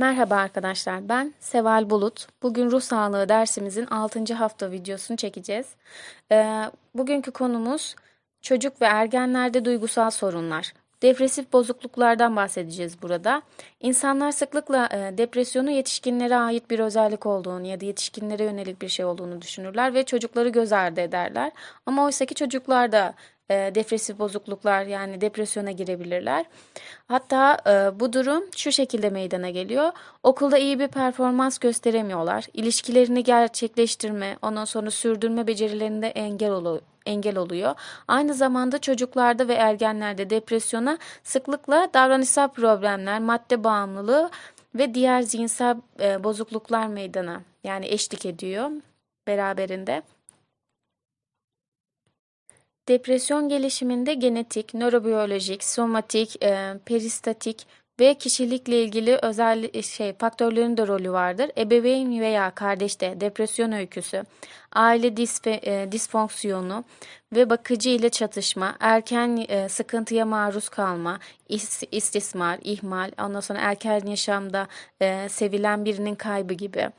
Merhaba arkadaşlar, ben Seval Bulut. Bugün ruh sağlığı dersimizin 6. hafta videosunu çekeceğiz. Ee, bugünkü konumuz çocuk ve ergenlerde duygusal sorunlar. Depresif bozukluklardan bahsedeceğiz burada. İnsanlar sıklıkla e, depresyonu yetişkinlere ait bir özellik olduğunu ya da yetişkinlere yönelik bir şey olduğunu düşünürler ve çocukları göz ardı ederler. Ama oysaki çocuklar da e, depresif bozukluklar yani depresyona girebilirler. Hatta e, bu durum şu şekilde meydana geliyor. Okulda iyi bir performans gösteremiyorlar. İlişkilerini gerçekleştirme, ondan sonra sürdürme becerilerinde engel oluyor engel oluyor. Aynı zamanda çocuklarda ve ergenlerde depresyona sıklıkla davranışsal problemler, madde bağımlılığı ve diğer zihinsel e, bozukluklar meydana yani eşlik ediyor beraberinde. Depresyon gelişiminde genetik, nörobiyolojik, somatik, e, peristatik ve kişilikle ilgili özel şey faktörlerin de rolü vardır. Ebeveyn veya kardeşte depresyon öyküsü, aile disfe, e, disfonksiyonu ve bakıcı ile çatışma, erken e, sıkıntıya maruz kalma, is, istismar, ihmal, ondan sonra erken yaşamda e, sevilen birinin kaybı gibi.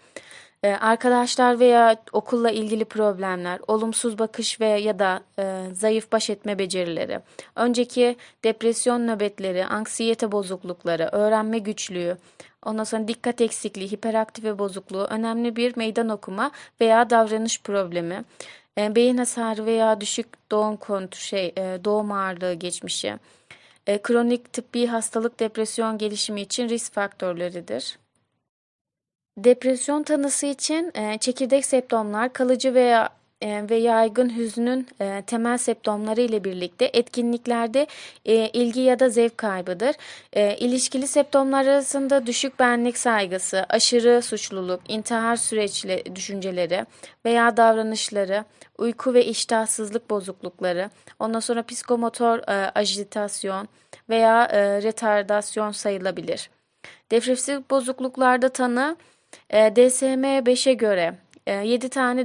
Ee, arkadaşlar veya okulla ilgili problemler, olumsuz bakış ve ya da e, zayıf baş etme becerileri, önceki depresyon nöbetleri, anksiyete bozuklukları, öğrenme güçlüğü, ondan sonra dikkat eksikliği, hiperaktive bozukluğu, önemli bir meydan okuma veya davranış problemi, e, beyin hasarı veya düşük doğum kontu şey e, doğum ağırlığı geçmişi, e, kronik tıbbi hastalık depresyon gelişimi için risk faktörleridir. Depresyon tanısı için e, çekirdek septomlar kalıcı veya e, ve yaygın hüznün e, temel septomları ile birlikte etkinliklerde e, ilgi ya da zevk kaybıdır. E, ilişkili septomlar arasında düşük benlik saygısı, aşırı suçluluk, intihar süreçli düşünceleri veya davranışları, uyku ve iştahsızlık bozuklukları, ondan sonra psikomotor e, ajitasyon veya e, retardasyon sayılabilir. Depresif bozukluklarda tanı e, DSM-5'e göre e, 7 tane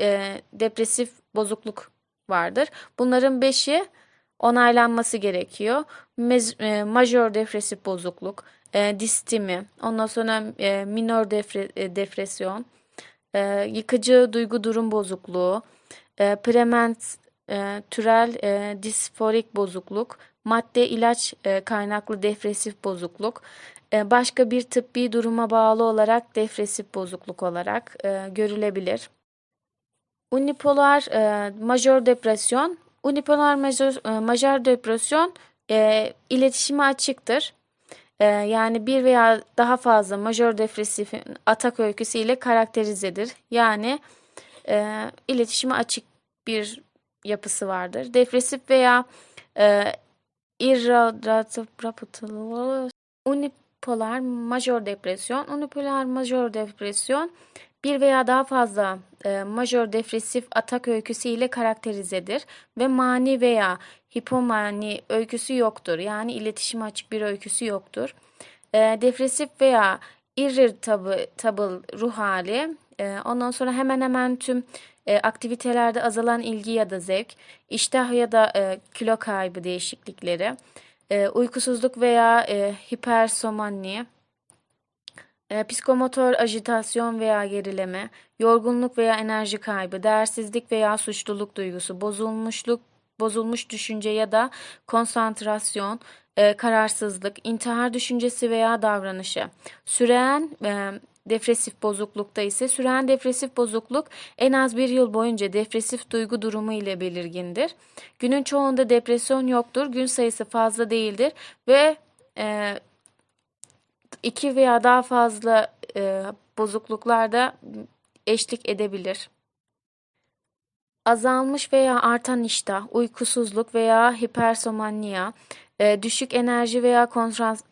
e, depresif bozukluk vardır. Bunların 5'i onaylanması gerekiyor. Mez, e, majör depresif bozukluk, e, distimi, ondan sonra e, minor defre, e, depresyon, e, yıkıcı duygu durum bozukluğu, e, prement e, türel e, disforik bozukluk, madde ilaç e, kaynaklı depresif bozukluk, başka bir tıbbi duruma bağlı olarak depresif bozukluk olarak e, görülebilir. Unipolar e, majör depresyon, unipolar majör, e, depresyon iletişime açıktır. Yani bir veya daha fazla majör depresif atak öyküsü ile karakterizedir. Yani e, iletişime açık bir yapısı vardır. Depresif veya e, irradatable unipolar majör depresyon, unipolar majör depresyon bir veya daha fazla e, majör depresif atak öyküsü ile karakterizedir ve mani veya hipomani öyküsü yoktur. Yani iletişim açık bir öyküsü yoktur. E, depresif veya irritable ruh hali e, ondan sonra hemen hemen tüm e, aktivitelerde azalan ilgi ya da zevk, iştah ya da e, kilo kaybı değişiklikleri, e, uykusuzluk veya e, hipersomnia, e, psikomotor ajitasyon veya gerileme, yorgunluk veya enerji kaybı, değersizlik veya suçluluk duygusu, bozulmuşluk, bozulmuş düşünce ya da konsantrasyon, e, kararsızlık, intihar düşüncesi veya davranışı, süren e, Depresif bozuklukta ise süren depresif bozukluk en az bir yıl boyunca depresif duygu durumu ile belirgindir. Günün çoğunda depresyon yoktur, gün sayısı fazla değildir ve e, iki veya daha fazla e, bozukluklarda eşlik edebilir. Azalmış veya artan iştah, uykusuzluk veya hipersomnia, e, düşük enerji veya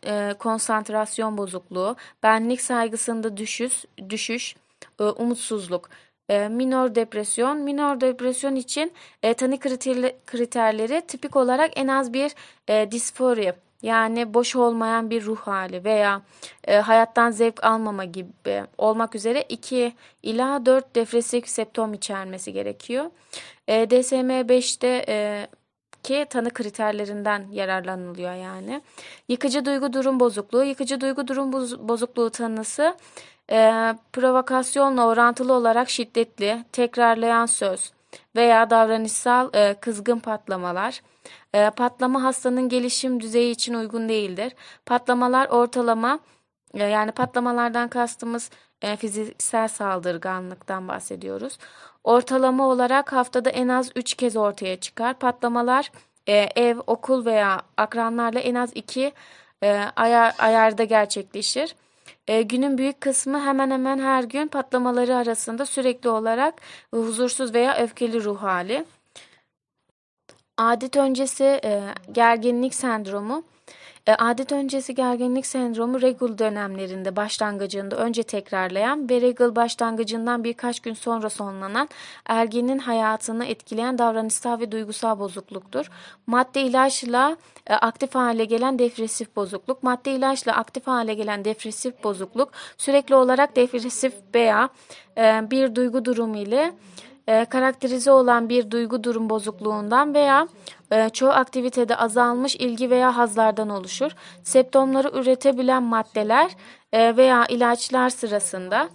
e, konsantrasyon bozukluğu, benlik saygısında düşüş, düşüş e, umutsuzluk, e, minor depresyon. Minor depresyon için tanı kriterleri tipik olarak en az bir e, disfori yani boş olmayan bir ruh hali veya e, hayattan zevk almama gibi olmak üzere 2 ila 4 depresif septom içermesi gerekiyor. E, DSM-5'te e, ki tanı kriterlerinden yararlanılıyor yani. Yıkıcı duygu durum bozukluğu. Yıkıcı duygu durum boz- bozukluğu tanısı e, provokasyonla orantılı olarak şiddetli, tekrarlayan söz veya davranışsal e, kızgın patlamalar. E, patlama hastanın gelişim düzeyi için uygun değildir. Patlamalar ortalama e, yani patlamalardan kastımız e, fiziksel saldırganlıktan bahsediyoruz. Ortalama olarak haftada en az 3 kez ortaya çıkar. Patlamalar e, ev, okul veya akranlarla en az 2 ayar, ayarda gerçekleşir. E, günün büyük kısmı hemen hemen her gün patlamaları arasında sürekli olarak huzursuz veya öfkeli ruh hali. Adet öncesi e, gerginlik sendromu. E, adet öncesi gerginlik sendromu regl dönemlerinde başlangıcında önce tekrarlayan ve regl başlangıcından birkaç gün sonra sonlanan ergenin hayatını etkileyen davranışsal ve duygusal bozukluktur. Madde ilaçla e, aktif hale gelen depresif bozukluk. Madde ilaçla aktif hale gelen depresif bozukluk sürekli olarak depresif veya e, bir duygu durumu ile e, karakterize olan bir duygu durum bozukluğundan veya e, çoğu aktivitede azalmış ilgi veya hazlardan oluşur. Septomları üretebilen maddeler e, veya ilaçlar sırasında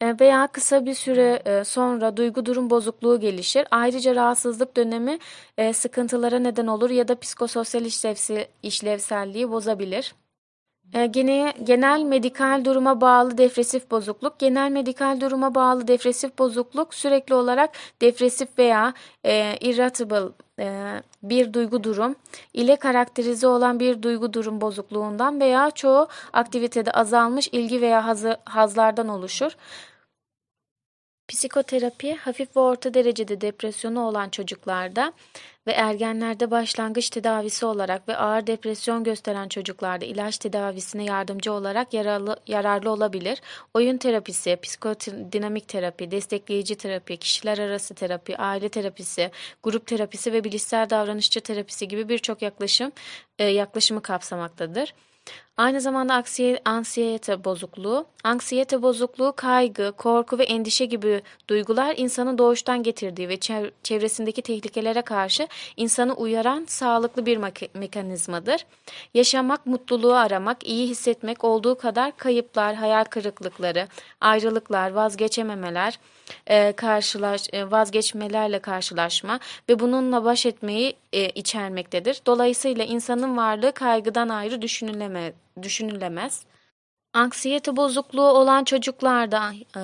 e, veya kısa bir süre e, sonra duygu durum bozukluğu gelişir. Ayrıca rahatsızlık dönemi e, sıkıntılara neden olur ya da psikososyal işlevselliği bozabilir. E, Gene, genel medikal duruma bağlı depresif bozukluk. Genel medikal duruma bağlı depresif bozukluk sürekli olarak depresif veya e, irritable e, bir duygu durum ile karakterize olan bir duygu durum bozukluğundan veya çoğu aktivitede azalmış ilgi veya hazı, hazlardan oluşur. Psikoterapi hafif ve orta derecede depresyonu olan çocuklarda ve ergenlerde başlangıç tedavisi olarak ve ağır depresyon gösteren çocuklarda ilaç tedavisine yardımcı olarak yararlı, yararlı olabilir. Oyun terapisi, psikodinamik terapi, destekleyici terapi, kişiler arası terapi, aile terapisi, grup terapisi ve bilişsel davranışçı terapisi gibi birçok yaklaşım e, yaklaşımı kapsamaktadır. Aynı zamanda aksiye, ansiyete bozukluğu. Anksiyete bozukluğu kaygı, korku ve endişe gibi duygular insanın doğuştan getirdiği ve çevresindeki tehlikelere karşı insanı uyaran sağlıklı bir mekanizmadır. Yaşamak, mutluluğu aramak, iyi hissetmek olduğu kadar kayıplar, hayal kırıklıkları, ayrılıklar, vazgeçememeler, e, karşılaş, e, vazgeçmelerle karşılaşma ve bununla baş etmeyi e, içermektedir. Dolayısıyla insanın varlığı kaygıdan ayrı düşünüleme, düşünülemez. Anksiyete bozukluğu olan çocuklarda e,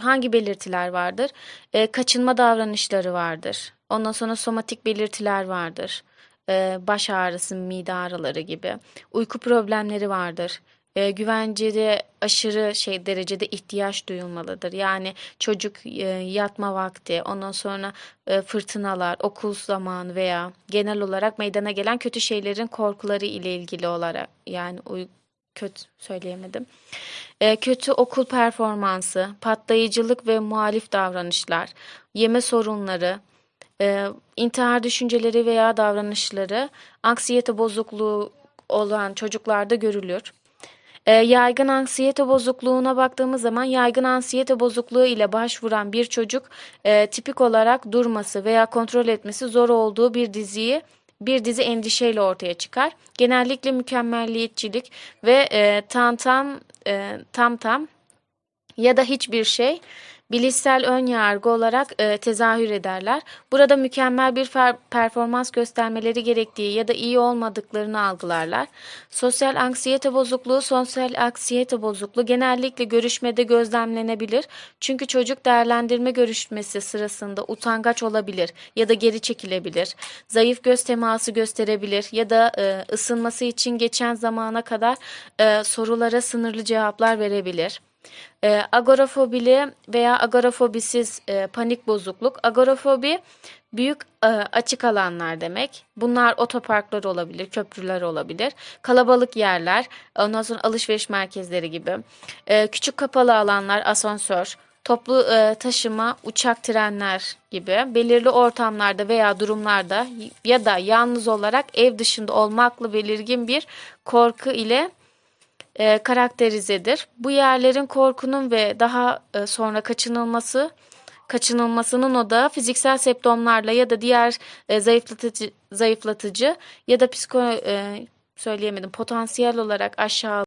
hangi belirtiler vardır? E, kaçınma davranışları vardır. Ondan sonra somatik belirtiler vardır. E, baş ağrısı, mide ağrıları gibi. Uyku problemleri vardır e, güvencede aşırı şey derecede ihtiyaç duyulmalıdır. Yani çocuk e, yatma vakti, ondan sonra e, fırtınalar, okul zamanı veya genel olarak meydana gelen kötü şeylerin korkuları ile ilgili olarak yani uy kötü söyleyemedim. E, kötü okul performansı, patlayıcılık ve muhalif davranışlar, yeme sorunları, e, intihar düşünceleri veya davranışları, anksiyete bozukluğu olan çocuklarda görülür. E, yaygın anksiyete bozukluğuna baktığımız zaman yaygın anksiyete bozukluğu ile başvuran bir çocuk e, tipik olarak durması veya kontrol etmesi zor olduğu bir diziyi bir dizi endişeyle ortaya çıkar. Genellikle mükemmelliyetçilik ve e, tam tam e, tam tam ya da hiçbir şey bilişsel ön yargı olarak e, tezahür ederler. Burada mükemmel bir performans göstermeleri gerektiği ya da iyi olmadıklarını algılarlar. Sosyal anksiyete bozukluğu, sosyal anksiyete bozukluğu genellikle görüşmede gözlemlenebilir. Çünkü çocuk değerlendirme görüşmesi sırasında utangaç olabilir ya da geri çekilebilir. Zayıf göz teması gösterebilir ya da e, ısınması için geçen zamana kadar e, sorulara sınırlı cevaplar verebilir. E, agorafobili veya agorafobisiz e, panik bozukluk. Agorafobi büyük e, açık alanlar demek. Bunlar otoparklar olabilir, köprüler olabilir, kalabalık yerler, ondan sonra alışveriş merkezleri gibi. E, küçük kapalı alanlar, asansör, toplu e, taşıma, uçak, trenler gibi belirli ortamlarda veya durumlarda ya da yalnız olarak ev dışında olmakla belirgin bir korku ile e, karakterizedir. Bu yerlerin korkunun ve daha e, sonra kaçınılması kaçınılmasının odağı fiziksel septomlarla ya da diğer e, zayıflatıcı, zayıflatıcı ya da psiko e, söyleyemedim potansiyel olarak aşağı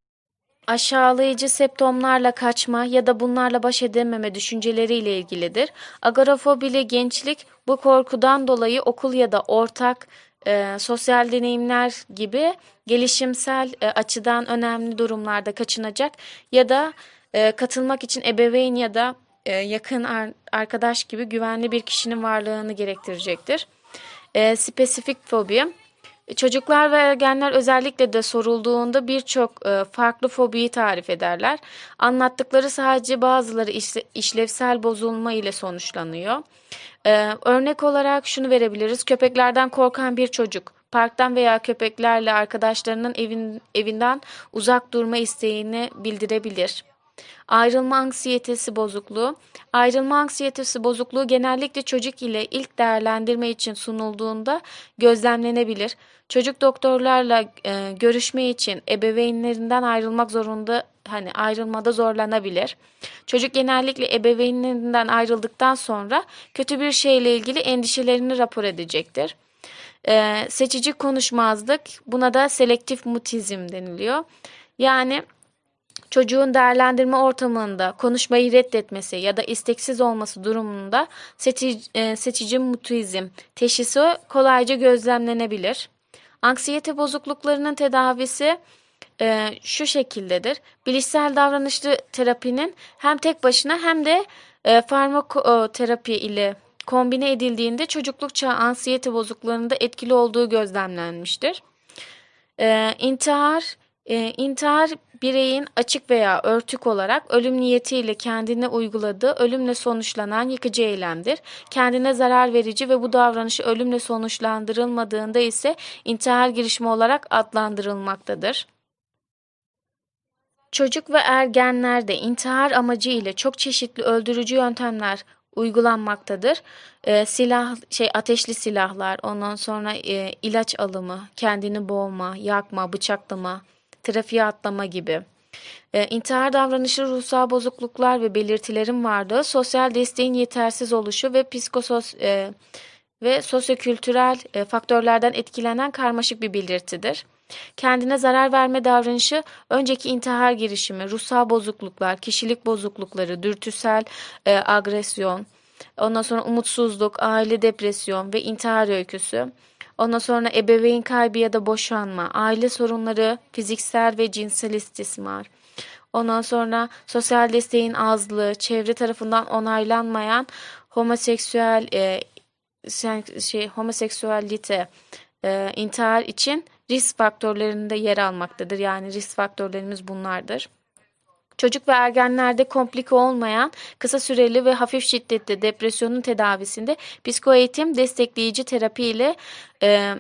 aşağılayıcı septomlarla kaçma ya da bunlarla baş edememe düşünceleriyle ilgilidir. Agorafobili gençlik bu korkudan dolayı okul ya da ortak e, sosyal deneyimler gibi gelişimsel e, açıdan önemli durumlarda kaçınacak ya da e, katılmak için ebeveyn ya da e, yakın ar- arkadaş gibi güvenli bir kişinin varlığını gerektirecektir. E, spesifik fobi Çocuklar ve ergenler özellikle de sorulduğunda birçok e, farklı fobiyi tarif ederler. Anlattıkları sadece bazıları işle- işlevsel bozulma ile sonuçlanıyor. E, örnek olarak şunu verebiliriz. Köpeklerden korkan bir çocuk parktan veya köpeklerle arkadaşlarının evin, evinden uzak durma isteğini bildirebilir. Ayrılma anksiyetesi bozukluğu. Ayrılma anksiyetesi bozukluğu genellikle çocuk ile ilk değerlendirme için sunulduğunda gözlemlenebilir. Çocuk doktorlarla e, görüşme için ebeveynlerinden ayrılmak zorunda hani ayrılmada zorlanabilir. Çocuk genellikle ebeveynlerinden ayrıldıktan sonra kötü bir şeyle ilgili endişelerini rapor edecektir. E, seçici konuşmazlık buna da selektif mutizm deniliyor. Yani çocuğun değerlendirme ortamında konuşmayı reddetmesi ya da isteksiz olması durumunda seçici, e, seçici mutizm teşhisi kolayca gözlemlenebilir. Anksiyete bozukluklarının tedavisi e, şu şekildedir. Bilişsel davranışlı terapinin hem tek başına hem de e, farmakoterapi ile kombine edildiğinde çocukluk çağı ansiyete bozukluklarında etkili olduğu gözlemlenmiştir. E, intihar e, intihar bireyin açık veya örtük olarak ölüm niyetiyle kendine uyguladığı ölümle sonuçlanan yıkıcı eylemdir. Kendine zarar verici ve bu davranışı ölümle sonuçlandırılmadığında ise intihar girişimi olarak adlandırılmaktadır. Çocuk ve ergenlerde intihar amacı ile çok çeşitli öldürücü yöntemler uygulanmaktadır. Ee, silah şey ateşli silahlar, ondan sonra e, ilaç alımı, kendini boğma, yakma, bıçaklama, trafiğe atlama gibi. Ee, intihar davranışı ruhsal bozukluklar ve belirtilerin varlığı, sosyal desteğin yetersiz oluşu ve psikosos e, ve sosyokültürel e, faktörlerden etkilenen karmaşık bir belirtidir. Kendine zarar verme davranışı önceki intihar girişimi, ruhsal bozukluklar, kişilik bozuklukları, dürtüsel e, agresyon, ondan sonra umutsuzluk, aile depresyon ve intihar öyküsü. Ondan sonra ebeveyn kaybı ya da boşanma, aile sorunları, fiziksel ve cinsel istismar. Ondan sonra sosyal desteğin azlığı, çevre tarafından onaylanmayan homoseksüel e, şey homoseksüelite, e, intihar için risk faktörlerinde yer almaktadır. Yani risk faktörlerimiz bunlardır. Çocuk ve ergenlerde komplike olmayan kısa süreli ve hafif şiddetli depresyonun tedavisinde psikoeğitim destekleyici terapi ile e,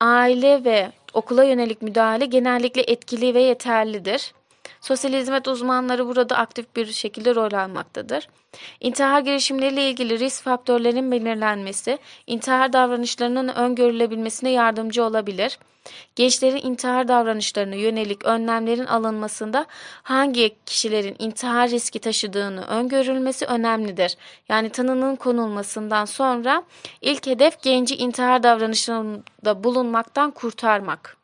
aile ve okula yönelik müdahale genellikle etkili ve yeterlidir. Sosyal hizmet uzmanları burada aktif bir şekilde rol almaktadır. İntihar girişimleriyle ilgili risk faktörlerin belirlenmesi, intihar davranışlarının öngörülebilmesine yardımcı olabilir. Gençlerin intihar davranışlarına yönelik önlemlerin alınmasında hangi kişilerin intihar riski taşıdığını öngörülmesi önemlidir. Yani tanının konulmasından sonra ilk hedef genci intihar davranışlarında bulunmaktan kurtarmak.